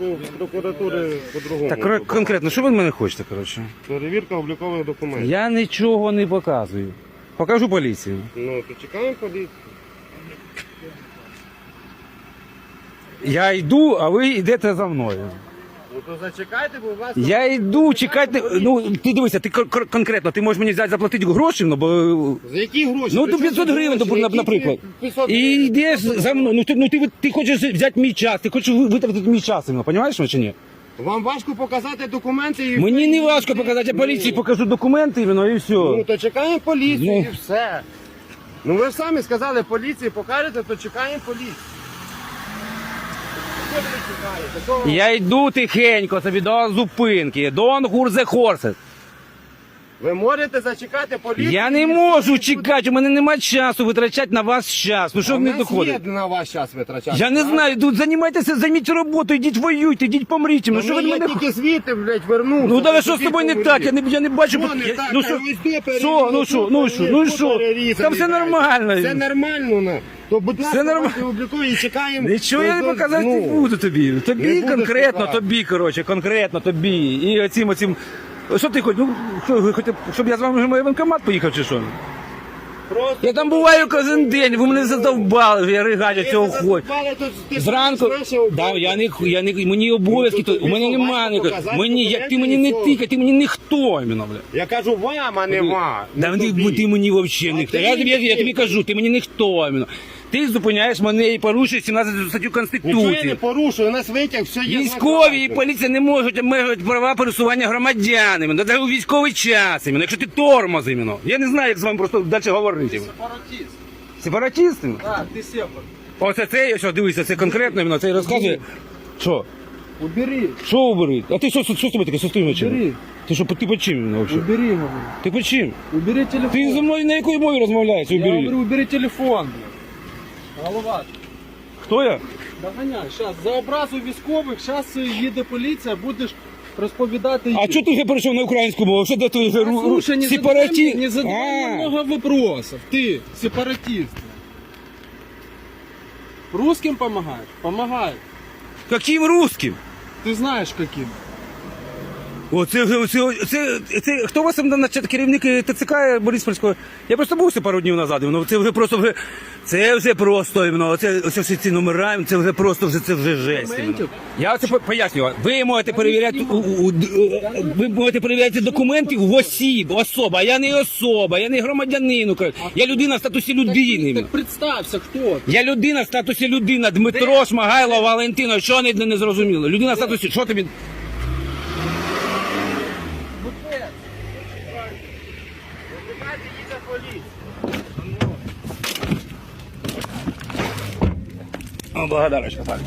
Ну, прокуратури по-другому. Так кор- конкретно, що ви від мене хочете, коротше? Перевірка облікових документів. Я нічого не показую. Покажу поліцію. Ну, то чекаємо поліцію. Я йду, а ви йдете за мною. Ну то зачекайте, будь ласка. Я йду, чекайте. Ну ти дивися, ти кон- кон- конкретно, ти можеш мені взяти заплатити гроші, ну бо. За які гроші? Ну, то 500 тут гривень? Які наприклад. 500 І гривень? йдеш за мною. Ну ти, ну ти, ти хочеш взяти мій час, ти хочеш ви- витратити мій час, ну, розумієш чи ні? Вам важко показати документи і... Мені не важко показати, я поліції покажу документи, іменно, і все. Ну, то чекаємо поліцію Ну. і все. Ну ви ж самі сказали поліції покажете, то чекаємо поліцію. Що ви чекаєте? Що ви- Я йду тихенько собі до зупинки, до Гурзе Хорсет. Ви можете зачекати поліцію? Я не можу чекати, у мене немає часу витрачати на вас час. Ну що в не нас доходить? є на ваш час витрачати. Я не знаю, тут займайтеся, займіть роботу, йдіть воюйте, йдіть помріть. Ну Ну, що ви мене тільки звідти, блядь, вернувся. Ну давай що з тобою не так? Я не, я не бачу. Що не я- так? ну що, ти що, ну що, ну що, ну що? Там все нормально. Все нормально, на. То, будь ласка, нормально. давайте і чекаємо. Нічого я не Ну, показати ну, не буду тобі. Тобі конкретно, тобі, коротше, конкретно тобі. І оцім, оцім. Що ти хоч? Ну, що, ви хочете, щоб я з вами в воєнкомат поїхав чи що? Просто Я там буваю кожен день, ви мене задовбали, вже я ригаю цього хоч. Зранку, да, я не, я не, мені обов'язки, то, у мене немає ніякого. Мені, як ти мені не тикай, ти мені ніхто іменно, бля. Я кажу вам, а не вам. Да, ти, ти мені взагалі ніхто. Я тобі, я, я тобі кажу, ти мені ніхто іменно. Ти зупиняєш мене і порушуєш 17 статтю Нічого я не Конституції. порушую, у нас витяг, все є. Військові і поліція не можуть обмежувати права пересування громадян. іменно. Навіть у військовий час, іменно. якщо ти тормоз іменно. Я не знаю, як з вами просто далі говорити. іменно. Сепаратист. Сепаратіст? іменно? Так, ти сепар. Оце це, ось, дивися, це конкретно іменно, це і розказує. Що? Убери. Що убери? А ти що, що, що з тобою таке? Що з чим? Убери. Ти що, ти по чим іменно взагалі? Убери, говорю. Ти по чим? Убери телефон. Ти зі мною на якої мові розмовляєш? Я говорю, Убери. убери телефон. блядь. Голова. Хто я? Доганяй, зараз. За образу військових, зараз їде поліція, будеш розповідати А їм. чого ти перейшов на українську мову? Що де ти вже ру- Слушай, не сепараті- мне- не задавай А, мне много вопросов. Ты сепаратист. Русским помогаешь? Помогай. Каким русским? Ты знаешь каким. О, це, вже- це, це, це, хто у вас там на керівник ТЦК Бориспільського? Я просто був ще пару днів назад. Ну, це вже просто вже, це вже просто, іменно, це, ось всі ці номера, це вже просто вже, це вже жесть. Я це пояснюю. Ви можете перевіряти, у, у, у- ви можете перевіряти документи в осіб, особа, а я не особа, я не громадянин України. Я людина в статусі людини. Так представься, кто ты. Я людина в статусі людина. Дмитро Шмагайло Валентино. Що не, не зрозуміло? Людина в статусі. Що тобі? Чекайте, їде поліція. О, благодарочка, так.